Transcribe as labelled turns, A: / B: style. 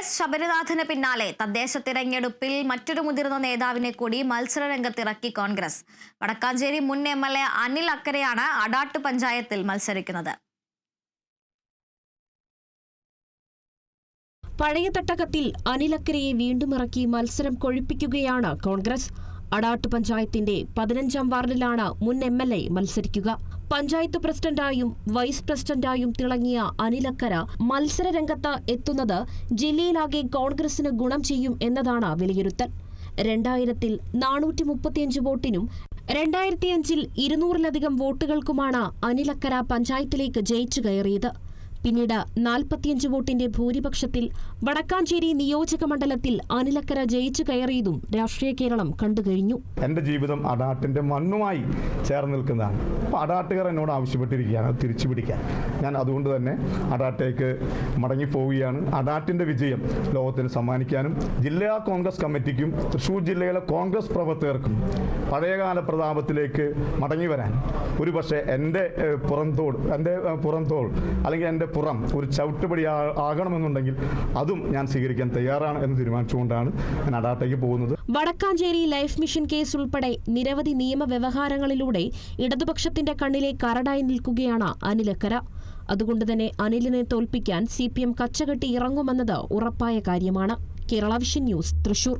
A: S ശബരിനാഥന് പിന്നാലെ തദ്ദേശ തിരഞ്ഞെടുപ്പിൽ മറ്റൊരു മുതിർന്ന നേതാവിനെ കൂടി മത്സരരംഗത്തിറക്കി കോൺഗ്രസ്. വടക്കാഞ്ചേരി മുൻ എം എൽ അനിൽ അക്കരയാണ് അടാട്ട് പഞ്ചായത്തിൽ മത്സരിക്കുന്നത്.
B: പഴയ തട്ടകത്തിൽ അനിലക്കരയെ വീണ്ടും ഇറക്കി മത്സരം കൊഴിപ്പിക്കുകയാണ് കോൺഗ്രസ്. അടാട്ട് പഞ്ചായത്തിന്റെ പതിനഞ്ചാം വാർഡിലാണ് മുൻ എം എൽ എ മത്സരിക്കുക. പഞ്ചായത്ത് പ്രസിഡന്റായും വൈസ് പ്രസിഡന്റായും തിളങ്ങിയ അനിലക്കര മത്സരരംഗത്ത് എത്തുന്നത് ജില്ലയിലാകെ കോൺഗ്രസിന് ഗുണം ചെയ്യും എന്നതാണ് വിലയിരുത്തൽ. രണ്ടായിരത്തിൽ നാനൂറ്റി മുപ്പത്തിയഞ്ച് വോട്ടിനും രണ്ടായിരത്തിയഞ്ചിൽ ഇരുന്നൂറിലധികം വോട്ടുകൾക്കുമാണ് അനിലക്കര പഞ്ചായത്തിലേക്ക് ജയിച്ചു കയറിയത്. പിന്നീട് നാൽപ്പത്തിയഞ്ച് വോട്ടിന്റെ ഭൂരിപക്ഷത്തിൽ വടക്കാഞ്ചേരി നിയോജക മണ്ഡലത്തിൽ അനിലക്കര ജയിച്ചു കയറിയതും രാഷ്ട്രീയ കേരളം കണ്ടുകഴിഞ്ഞു
C: എന്റെ ജീവിതം അടാട്ടിന്റെ മണ്ണുമായി ചേർന്ന് നിൽക്കുന്നതാണ്. അപ്പോൾ അടാട്ടുകാർ എന്നോട് ആവശ്യപ്പെട്ടിരിക്കുകയാണ് തിരിച്ചു പിടിക്കാൻ. ഞാൻ അതുകൊണ്ട് തന്നെ അടാട്ടേക്ക് മടങ്ങി പോവുകയാണ് അടാട്ടിന്റെ വിജയം ലോകത്തിന് സമ്മാനിക്കാനും ജില്ലാ കോൺഗ്രസ് കമ്മിറ്റിക്കും തൃശ്ശൂർ ജില്ലയിലെ കോൺഗ്രസ് പ്രവർത്തകർക്കും പഴയകാല പ്രതാപത്തിലേക്ക് മടങ്ങി വരാൻ ഒരുപക്ഷെ എന്റെ പുറംതോൾ എന്റെ പുറംതോൾ അല്ലെങ്കിൽ എന്റെ പുറം ഒരു ചവിട്ടുപടി ആകണമെന്നുണ്ടെങ്കിൽ അതും ഞാൻ സ്വീകരിക്കാൻ തയ്യാറാണ് എന്ന് തീരുമാനിച്ചുകൊണ്ടാണ് ഞാൻ അടാട്ടേക്ക് പോകുന്നത്.
B: വടക്കാഞ്ചേരി ലൈഫ് മിഷൻ കേസ് ഉൾപ്പെടെ നിരവധി നിയമവ്യവഹാരങ്ങളിലൂടെ ഇടതുപക്ഷത്തിന്റെ കണ്ണിലെ കരടായി നിൽക്കുകയാണ് അനിലക്കര അതുകൊണ്ട് തന്നെ അനിലിനെ തോൽപ്പിക്കാൻ സി പി എം കച്ചകെട്ടി ഇറങ്ങുമെന്നത് ഉറപ്പായ കാര്യമാണ്. Kerala vision news Thrissur.